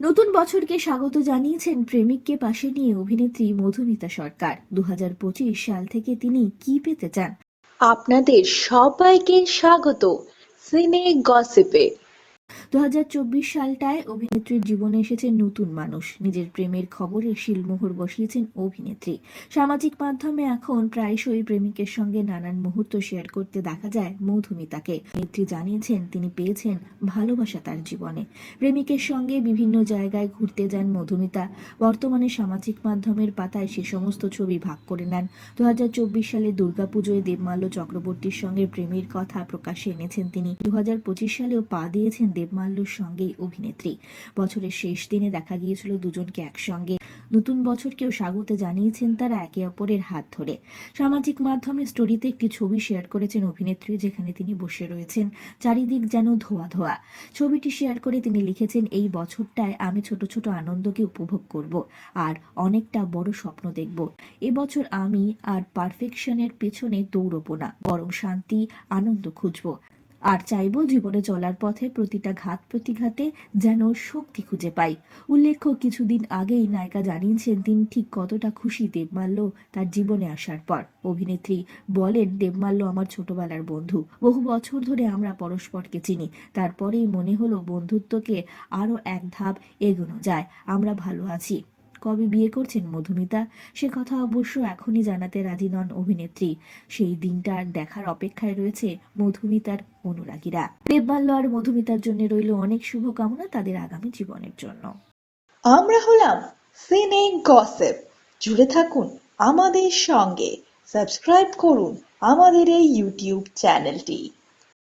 নতুন বছরকে স্বাগত জানিয়েছেন প্রেমিককে পাশে নিয়ে অভিনেত্রী মধুমিতা সরকার। দু হাজার পঁচিশ সাল থেকে তিনি কি পেতে চান? আপনাদের সবাইকে স্বাগত। সিনে গসিপে। দু হাজার চব্বিশ সালটায় অভিনেত্রীর জীবনে এসেছেন নতুন মানুষ। নিজের প্রেমের খবরে শিলমোহর বসিয়েছেন অভিনেত্রী। সামাজিক মাধ্যমে এখন প্রায়শই প্রেমিকের সঙ্গে নানান মুহূর্ত শেয়ার করতে দেখা যায় মধুমিতাকে। অভিনেত্রী জানিয়েছেন, তিনি পেয়েছেন ভালোবাসা তার জীবনে। প্রেমিকের সঙ্গে বিভিন্ন জায়গায় ঘুরতে যান মধুমিতা। বর্তমানে সামাজিক মাধ্যমের পাতায় সে সমস্ত ছবি ভাগ করে নেন। দু হাজার চব্বিশ সালে দুর্গাপুজোয় দেবমাল্য চক্রবর্তীর সঙ্গে প্রেমের কথা প্রকাশ্যে এনেছেন তিনি। দু হাজার পঁচিশ সালেও পা দিয়েছেন দেবমাল্যর সঙ্গেই অভিনেত্রী। বছরের শেষ দিনে দেখা গিয়েছিল দুজনকে একসঙ্গে। নতুন বছরকেও স্বাগত জানিয়েছেন তারা একে অপরের হাত ধরে। সামাজিক মাধ্যমে স্টোরিতে একটি ছবি শেয়ার করেছেন অভিনেত্রী, যেখানে তিনি বসে রয়েছেন। চারিদিক যেন ধোয়া ধোয়া। ছবিটি শেয়ার করে তিনি লিখেছেন, এই বছরটায় আমি ছোট ছোট আনন্দকে উপভোগ করব আর অনেকটা বড় স্বপ্ন দেখব। এবছর আমি আর পারফেকশনের পেছনে দৌড়বো না, বরং শান্তি, আনন্দ খুঁজবো। আর চাইব জীবনে চলার পথে প্রতিটা ঘাত প্রতিঘাতে যেন শক্তি খুঁজে পাই। উল্লেখ্য, কিছুদিন আগেই নায়িকা জানিয়েছেন, তিনি ঠিক কতটা খুশি দেবমাল্য তার জীবনে আসার পর। অভিনেত্রী বলেন, দেবমাল্য আমার ছোটবেলার বন্ধু। বহু বছর ধরে আমরা পরস্পরকে চিনি। তারপরেই মনে হলো বন্ধুত্বকে আরও এক ধাপ এগোনো যায়। আমরা ভালো আছি। কবে বিয়ে করছেন মধুমিতা? সে কথা অবশ্য এখনই জানাতে রাজি নন অভিনেত্রী। সেই দিনটার দেখার অপেক্ষায় রয়েছে মধুমিতার অনুরাগীরা। দেবমাল্য আর মধুমিতার জন্য রইল অনেক শুভকামনা তাদের আগামী জীবনের জন্য। আমরা হলাম সিনে গসেপ জুড়ে থাকুন আমাদের সঙ্গে। সাবস্ক্রাইব করুন আমাদের এই ইউটিউব চ্যানেলটি